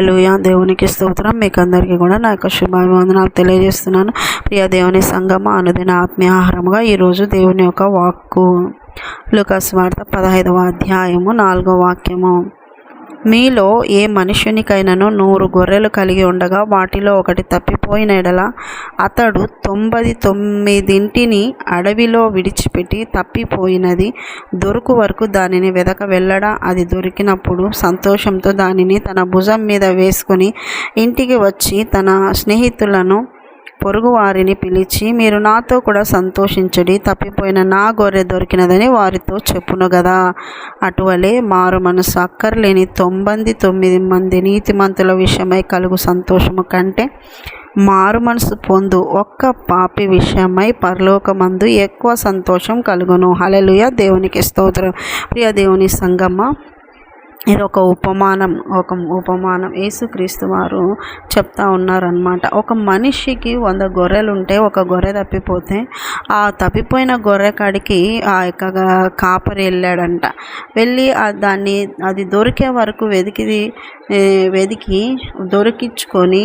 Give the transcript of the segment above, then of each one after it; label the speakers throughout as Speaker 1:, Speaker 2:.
Speaker 1: హల్లెలూయా. దేవునికి స్తోత్రం. మీకు అందరికీ కూడా నా యొక్క శుభాభివందనాలు తెలియజేస్తున్నాను. ప్రియ దేవుని సంగమ అనుదిన ఆత్మీయ ఆహారముగా ఈరోజు దేవుని యొక్క వాక్కు. లుకాస్ వార్త పదహైదవ అధ్యాయము నాలుగో వాక్యము. మీలో ఏ మనుషునికైనాను నూరు గొర్రెలు కలిగి ఉండగా వాటిలో ఒకటి తప్పిపోయిన ఎడల అతడు తొంభై తొమ్మిదింటిని అడవిలో విడిచిపెట్టి తప్పిపోయినది దొరుకు వరకు దానిని వెదక వెళ్ళడా? అది దొరికినప్పుడు సంతోషంతో దానిని తన భుజం మీద వేసుకొని ఇంటికి వచ్చి తన స్నేహితులను పొరుగు వారిని పిలిచి మీరు నాతో కూడా సంతోషించడి తప్పిపోయిన నా గొర్రె దొరికినదని వారితో చెప్పును కదా అటువలే మారు మనసు అక్కర్లేని తొంభై తొమ్మిది మంది నీతిమంతుల విషయమై కలుగు సంతోషము కంటే మారు మనసు పొందు ఒక్క పాపి విషయమై పరలోకమందు ఎక్కువ సంతోషం కలుగును. హలలుయ దేవునికి స్తోత్రం. ప్రియ దేవుని సంగమ్మ ఇది ఒక ఉపమానం ఒక ఉపమానం. యేసుక్రీస్తు వారు చెప్తా ఉన్నారనమాట ఒక మనిషికి వంద గొర్రెలు ఉంటే ఒక గొర్రె తప్పిపోతే ఆ తప్పిపోయిన గొర్రె కాడికి ఆ యొక్క కాపరి వెళ్ళాడంట. వెళ్ళి దాన్ని అది దొరికే వరకు వెతికి వెతికి దొరికించుకొని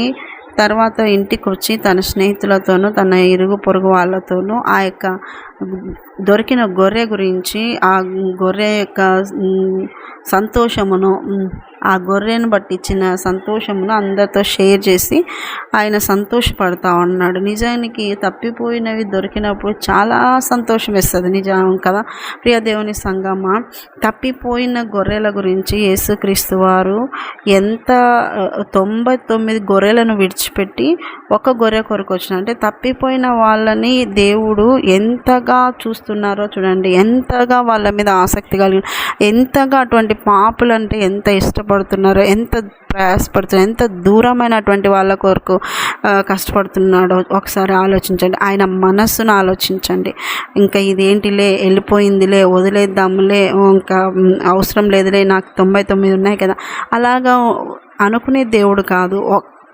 Speaker 1: తర్వాత ఇంటికి వచ్చి తన స్నేహితులతోనూ తన ఇరుగు పొరుగు వాళ్ళతోనూ ఆ యొక్క దొరికిన గొర్రె గురించి ఆ గొర్రె యొక్క సంతోషమును ఆ గొర్రెను బట్టి ఇచ్చిన సంతోషమును అందరితో షేర్ చేసి ఆయన సంతోషపడతా ఉన్నాడు. నిజానికి తప్పిపోయినవి దొరికినప్పుడు చాలా సంతోషం వేస్తుంది. నిజం కదా? ప్రియదేవుని సంగమ్మ సంగమ తప్పిపోయిన గొర్రెల గురించి యేసుక్రీస్తు వారు ఎంత తొంభై తొమ్మిది గొర్రెలను విడిచిపెట్టి ఒక గొర్రె కొరకు వచ్చిన అంటే తప్పిపోయిన వాళ్ళని దేవుడు ఎంతగా చూస్తున్నారో చూడండి. ఎంతగా వాళ్ళ మీద ఆసక్తి కలిగి ఎంతగా అటువంటి పాపులంటే ఎంత ఇష్టపడు కష్టపడుతున్నారో ఎంత ప్రయాసపడుతున్నారు ఎంత దూరమైనటువంటి వాళ్ళ కొరకు కష్టపడుతున్నాడో ఒకసారి ఆలోచించండి. ఆయన మనస్సును ఆలోచించండి. ఇంకా ఇదేంటిలే వెళ్ళిపోయిందిలే వదిలేద్దాములే ఇంకా అవసరం లేదులే నాకు తొంభై తొమ్మిది ఉన్నాయి కదా. అలాగా అనుకునే దేవుడు కాదు.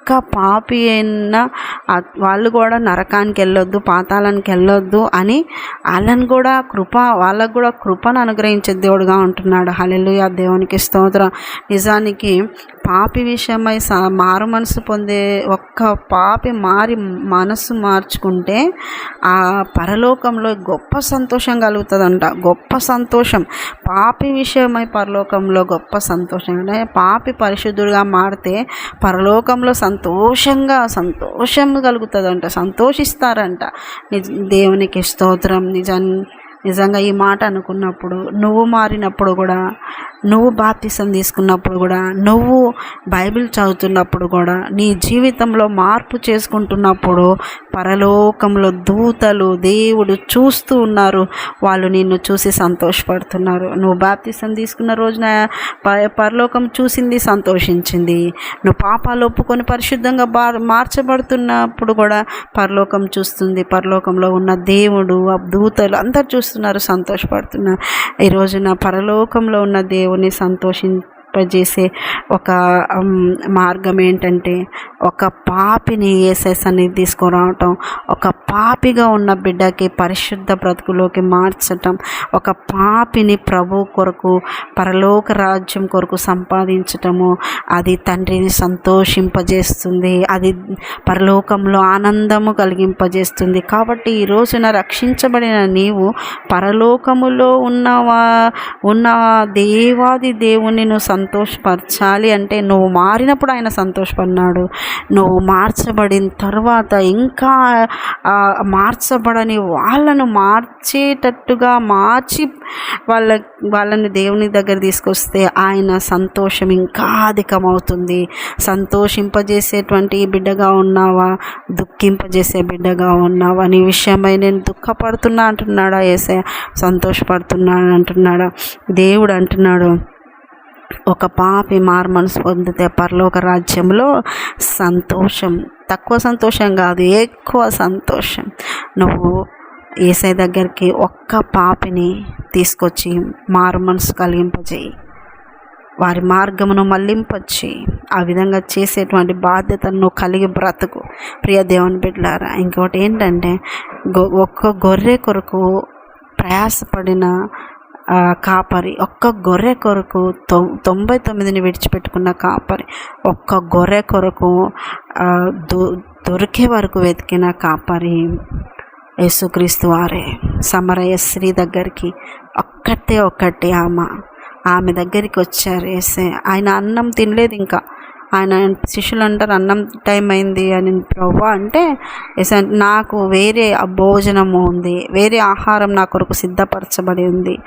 Speaker 1: ఒక్క పాపి అయిన వాళ్ళు కూడా నరకానికి వెళ్ళొద్దు పాతాళానికి వెళ్ళొద్దు అని వాళ్ళని కూడా కృప వాళ్ళకు కూడా కృపను అనుగ్రహించే దేవుడుగా ఉంటున్నాడు. హలెలుయ దేవునికి స్తోత్రం. నిజానికి పాపి విషయమై మారు మనసు పొందే ఒక్క పాపి మారి మనసు మార్చుకుంటే ఆ పరలోకంలో గొప్ప సంతోషం కలుగుతుందంట. గొప్ప సంతోషం. పాపి విషయమై పరలోకంలో గొప్ప సంతోషం. అంటే పాపి పరిశుద్ధుడిగా మారితే పరలోకంలో సంతోషంగా సంతోషం కలుగుతుందంట. సంతోషిస్తారంట. నిజ దేవునికి స్తోత్రం. నిజం నిజంగా ఈ మాట అనుకున్నప్పుడు నువ్వు మారినప్పుడు కూడా నువ్వు బాప్తిసం తీసుకున్నప్పుడు కూడా నువ్వు బైబిల్ చదువుతున్నప్పుడు కూడా నీ జీవితంలో మార్పు చేసుకుంటున్నప్పుడు పరలోకంలో దూతలు దేవుడు చూస్తూ ఉన్నారు. వాళ్ళు నిన్ను చూసి సంతోషపడుతున్నారు. నువ్వు బాప్తిసం తీసుకున్న రోజున పరలోకం చూసింది సంతోషించింది. నువ్వు పాపాలు ఒప్పుకొని పరిశుద్ధంగా బా మార్చబడుతున్నప్పుడు కూడా పరలోకం చూస్తుంది. పరలోకంలో ఉన్న దేవుడు దూతలు అందరు చూస్తున్నారు సంతోషపడుతున్నారు. ఈ రోజున పరలోకంలో ఉన్న దేవుడు దేవుని సంతోషింపజేసే ఒక మార్గం ఏంటంటే ఒక పాపిని ఏసై సన్నిధి తీసుకురావటం ఒక పాపిగా ఉన్న బిడ్డకి పరిశుద్ధ బ్రతుకులోకి మార్చటం ఒక పాపిని ప్రభు కొరకు పరలోక రాజ్యం కొరకు సంపాదించటము అది తండ్రిని సంతోషింపజేస్తుంది అది పరలోకంలో ఆనందము కలిగింపజేస్తుంది. కాబట్టి ఈ రోజున రక్షించబడిన నీవు పరలోకములో ఉన్నవా ఉన్న దేవాది దేవుని నువ్వు సంతోషపరచాలి అంటే నువ్వు మారినప్పుడు ఆయన సంతోషపడినాడు. నువ్వు మార్చబడిన తర్వాత ఇంకా మార్చబడని వాళ్ళను మార్చేటట్టుగా మార్చి వాళ్ళ వాళ్ళని దేవుని దగ్గర తీసుకొస్తే ఆయన సంతోషం ఇంకా అధికమవుతుంది. సంతోషింపజేసేటువంటి బిడ్డగా ఉన్నావా? దుఃఖింపజేసే బిడ్డగా ఉన్నావా? నీ విషయమై నేను దుఃఖపడుతున్నా అంటున్నాడా? ఏసే సంతోషపడుతున్నాడు అంటున్నాడా? దేవుడు అంటున్నాడు ఒక పాపి మారు పొందితే పరలోక రాజ్యంలో సంతోషం. తక్కువ సంతోషం కాదు ఎక్కువ సంతోషం. నువ్వు ఏసై దగ్గరికి ఒక్క పాపిని తీసుకొచ్చి మారు మనసు కలిగింపజేయి. వారి మార్గమును మళ్ళింపొచ్చి ఆ విధంగా చేసేటువంటి బాధ్యతను కలిగి బ్రతుకు. ప్రియ దేవుని బిడ్డలారా ఇంకొకటి ఏంటంటే ఒక్క గొర్రె కొరకు ప్రయాసపడిన కాపరి ఒక్క గొర్రె కొరకు తొంభై తొమ్మిదిని విడిచిపెట్టుకున్న కాపరి ఒక్క గొర్రె కొరకు దొ దొరికే వరకు వెతికిన కాపరి యేసుక్రీస్తు వారే. సమరయ్య స్త్రీ దగ్గరికి ఒక్కటే ఒక్కటే ఆమె. ఆమె దగ్గరికి వచ్చారు వేసే ఆయన అన్నం తినలేదు ఇంకా. ఆయన శిష్యులు అంటారు అన్నం టైం అయింది అని. ప్రభు అంటే నాకు వేరే భోజనము ఉంది వేరే ఆహారం నా కొరకు సిద్ధపరచబడి ఉంది.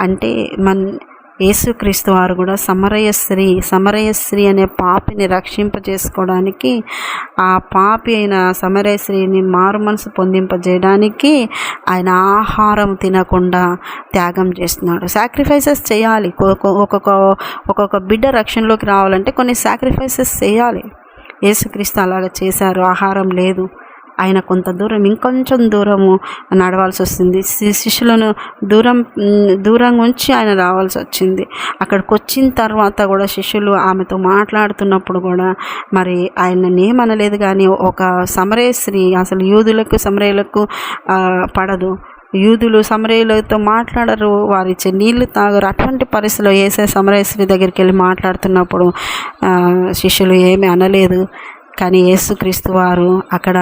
Speaker 1: అంటే మన యేసుక్రీస్తు వారు కూడా సమరయ స్త్రీ సమరయ స్త్రీ అనే పాపిని రక్షింపజేసుకోవడానికి ఆ పాపి అయిన సమరయ స్త్రీని మారు మనసు పొందింపజేయడానికి ఆయన ఆహారం తినకుండా త్యాగం చేస్తున్నాడు. సాక్రిఫైసెస్ చేయాలి. ఒక్కొక్క ఒక్కొక్క ఒక్కొక్క బిడ్డ రక్షణలోకి రావాలంటే కొన్ని సాక్రిఫైసెస్ చేయాలి. యేసుక్రీస్తు అలాగ చేశారు. ఆహారం లేదు. ఆయన కొంత దూరం ఇంకొంచెం దూరము నడవాల్సి వస్తుంది. శి- శిష్యులను దూరం దూరం దూరంగా ఉంచి ఆయన రావాల్సి వచ్చింది. అక్కడికి వచ్చిన తర్వాత కూడా శిష్యులు ఆమెతో మాట్లాడుతున్నప్పుడు కూడా మరి ఆయన ఏమనలేదు కానీ ఒక సమరేశ్రీ అసలు యూదులకు సమరేలకు పడదు. యూదులు సమరయులతో మాట్లాడరు. వారిచ్చే నీళ్ళు తాగరు. అటువంటి పరిస్థితిలో ఏసే సమరేశ్వరి దగ్గరికి వెళ్ళి మాట్లాడుతున్నప్పుడు శిష్యులు ఏమీ అనలేదు. కానీ యేసుక్రీస్తు వారు అక్కడ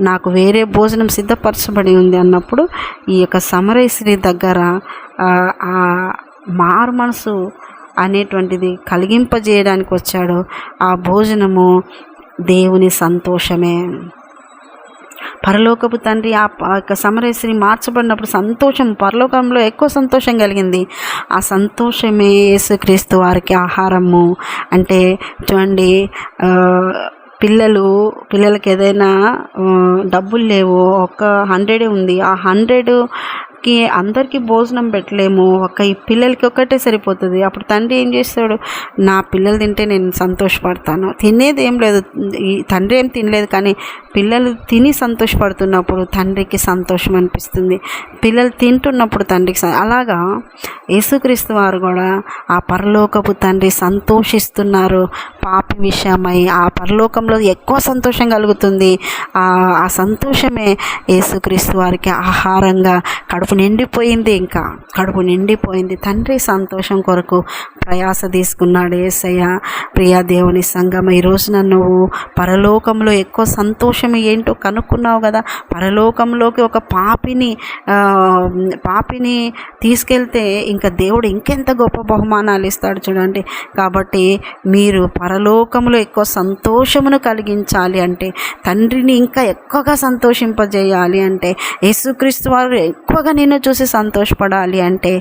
Speaker 1: నాకు వేరే భోజనం సిద్ధపరచబడి ఉంది అన్నప్పుడు ఈ యొక్క సమరేశ్వరి దగ్గర ఆ, మారు మనసు అనేటువంటిది కలిగింపజేయడానికి వచ్చాడు. ఆ భోజనము దేవుని సంతోషమే. పరలోకపు తండ్రి ఆ యొక్క సమరేశ్వరి మార్చబడినప్పుడు సంతోషం పరలోకంలో ఎక్కువ సంతోషం కలిగింది. ఆ సంతోషమే యేసుక్రీస్తు వారికి ఆహారము. అంటే చూడండి పిల్లలు పిల్లలకి ఏదైనా డబ్బులు లేవు ఒక హండ్రెడే ఉంది. ఆ కి అందరికీ భోజనం పెట్టలేము. ఒక ఈ పిల్లలకి ఒక్కటే సరిపోతుంది. అప్పుడు తండ్రి ఏం చేస్తాడు? నా పిల్లలు తింటే నేను సంతోషపడతాను. తినేది ఏం లేదు. ఈ తండ్రి ఏం తినలేదు కానీ పిల్లలు తిని సంతోషపడుతున్నప్పుడు తండ్రికి సంతోషం అనిపిస్తుంది. పిల్లలు తింటున్నప్పుడు తండ్రికి అలాగా యేసుక్రీస్తు వారు కూడా ఆ పరలోకపు తండ్రి సంతోషిస్తున్నారు. పాపి విషయమై ఆ పరలోకంలో ఎక్కువ సంతోషం కలుగుతుంది. ఆ ఆ సంతోషమే యేసుక్రీస్తు వారికి ఆహారంగా కడుపు నిండిపోయింది ఇంకా. కడుపు నిండిపోయింది. తండ్రి సంతోషం కొరకు ప్రయాస తీసుకున్నాడు ఏసయ్య. ప్రియా దేవుని సంగమ ఈ రోజున నువ్వు పరలోకంలో ఎక్కువ సంతోషం ఏంటో కనుక్కున్నావు కదా. పరలోకంలోకి ఒక పాపిని పాపిని తీసుకెళ్తే ఇంకా దేవుడు ఇంకెంత గొప్ప బహుమానాలు ఇస్తాడు చూడండి. కాబట్టి మీరు పరలోకంలో ఎక్కువ సంతోషమును కలిగించాలి అంటే తండ్రిని ఇంకా ఎక్కువగా సంతోషింపజేయాలి అంటే యేసుక్రీస్తు వారు ఎక్కువగా నిన్ను చూసి సంతోషపడాలి అంటే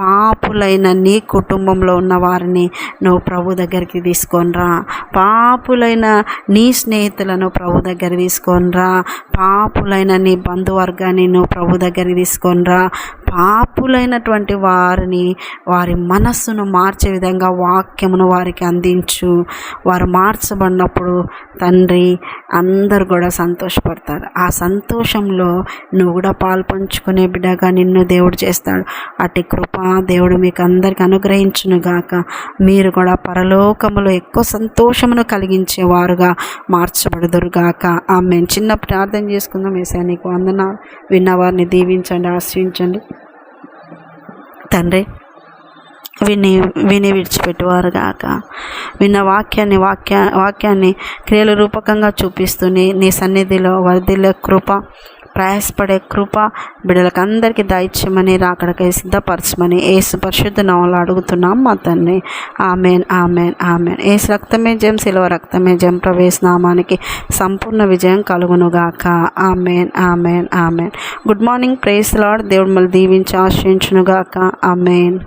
Speaker 1: పాపులైన నీ కుటుంబంలో ఉన్న వారిని నువ్వు ప్రభు దగ్గరికి తీసుకొనిరా. పాపులైన నీ స్నేహితులను ప్రభు దగ్గర తీసుకొనిరా. పాపులైన నీ బంధువర్గాన్ని నువ్వు ప్రభు దగ్గరికి తీసుకొనిరా. పాపులైనటువంటి వారిని వారి మనస్సును మార్చే విధంగా వాక్యమును వారికి అందించు. వారు మార్చబడినప్పుడు తండ్రి అందరు కూడా సంతోషపడతారు. ఆ సంతోషంలో నువ్వు కూడా పాలు పంచుకునే బిడ్డగా నిన్ను దేవుడు చేస్తాడు. అటు కృప దేవుడు మీకు అందరికి అనుగ్రహించును గాక. మీరు కూడా పరలోకములో ఎక్కువ సంతోషమును కలిగించేవారుగా మార్చబడదురుగాక ఆమె చిన్న ప్రార్థన చేసుకుందాం. వేసే నీకు వందన విన్నవారిని దీవించండి ఆశ్రయించండి. తండ్రి విని విని విడిచిపెట్టువారు గాక విన్న వాక్యాన్ని వాక్య వాక్యాన్ని క్రియల రూపకంగా చూపిస్తూ నీ నీ సన్నిధిలో వర్ధిల్లే కృప ప్రయాసపడే కృప బిడ్డలకు అందరికీ దాయిత్యమని రాకడకై సిద్ధపరచమని ఏసు పరిశుద్ధ నవలు అడుగుతున్నాం మా తండ్రి. Amen amen amen. ఏసు రక్తమే జయం శిలవ రక్తమే జయం. ప్రవేశ నామానికి సంపూర్ణ విజయం కలుగునుగాక. Amen amen amen. Good morning praise lord దేవుడు మళ్ళీ దీవించి ఆశ్రయించునుగాక ఆమెన్.